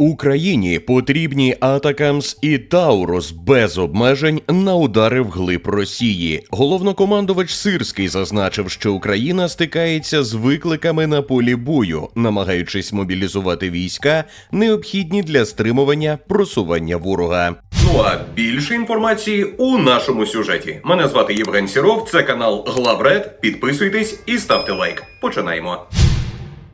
Україні потрібні Атакамс і Таурус без обмежень на удари вглиб Росії. Головнокомандувач Сирський зазначив, що Україна стикається з викликами на полі бою, намагаючись мобілізувати війська, необхідні для стримування просування ворога. Ну а більше інформації у нашому сюжеті. Мене звати Євген Сіров. Це канал Главред. Підписуйтесь і ставте лайк. Починаємо.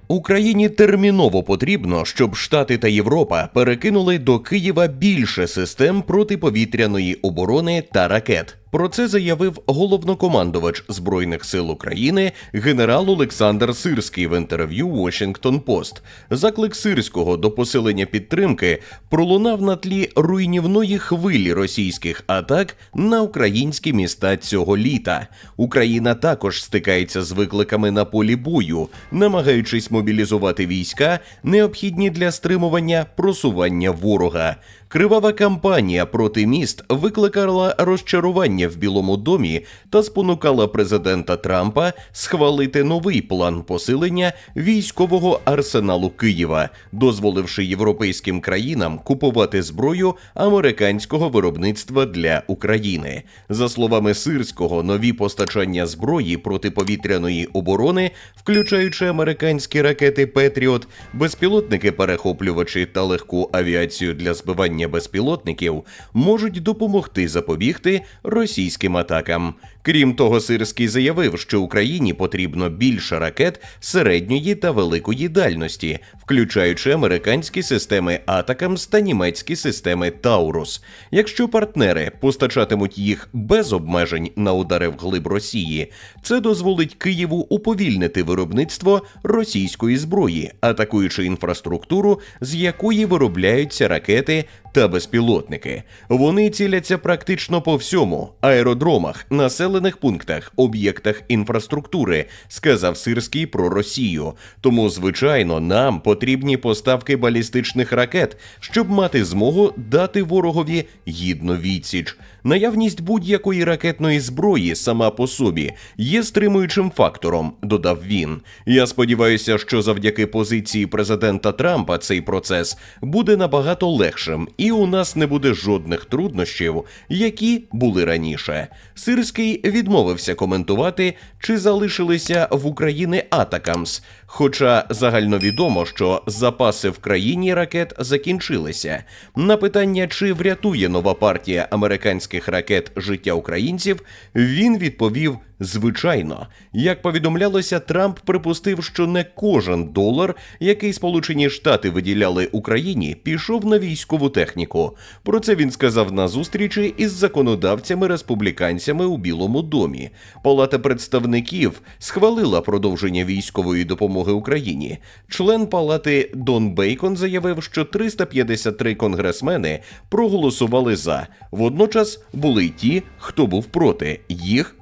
Україні терміново потрібно, щоб Штати та Європа перекинули до Києва більше систем протиповітряної оборони та ракет. Про це заявив головнокомандувач збройних сил України генерал Олександр Сирський в інтерв'ю Washington Post. Заклик Сирського до посилення підтримки пролунав на тлі руйнівної хвилі російських атак на українські міста цього літа. Україна також стикається з викликами на полі бою, намагаючись мобілізувати війська, необхідні для стримування просування ворога. Кривава кампанія проти міст викликала розчарування в Білому домі та спонукала президента Трампа схвалити новий план посилення військового арсеналу Києва, дозволивши європейським країнам купувати зброю американського виробництва для України. За словами Сирського, нові постачання зброї протиповітряної оборони, включаючи американські ракети Петріот, безпілотники перехоплювачі та легку авіацію для збивання безпілотників, можуть допомогти запобігти російським атакам. Крім того, Сирський заявив, що Україні потрібно більше ракет середньої та великої дальності, включаючи американські системи Атакамс та німецькі системи Таурус. Якщо партнери постачатимуть їх без обмежень на удари вглиб Росії, це дозволить Києву уповільнити виробництво російської зброї, атакуючи інфраструктуру, з якої виробляються ракети та безпілотники. Вони ціляться практично по всьому аеродромах, населених пунктах, об'єктах інфраструктури, сказав Сирський про Росію. Тому, звичайно, нам потрібні поставки балістичних ракет, щоб мати змогу дати ворогові гідну відсіч. Наявність будь-якої ракетної зброї сама по собі є стримуючим фактором, додав він. Я сподіваюся, що завдяки позиції президента Трампа цей процес буде набагато легшим, і у нас не буде жодних труднощів, які були раніше. Сирський відмовився коментувати, чи залишилися в Україні Атакамс. Хоча загальновідомо, що запаси в країні ракет закінчилися. На питання, чи врятує нова партія американських ракет життя українців, він відповів звичайно. Як повідомлялося, Трамп припустив, що не кожен долар, який Сполучені Штати виділяли Україні, пішов на військову техніку. Про це він сказав на зустрічі із законодавцями-республіканцями у Білому домі. Палата представників схвалила продовження військової допомоги Україні. Член палати Дон Бейкон заявив, що 353 конгресмени проголосували за. Водночас були й ті, хто був проти. Їх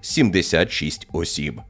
76 осіб.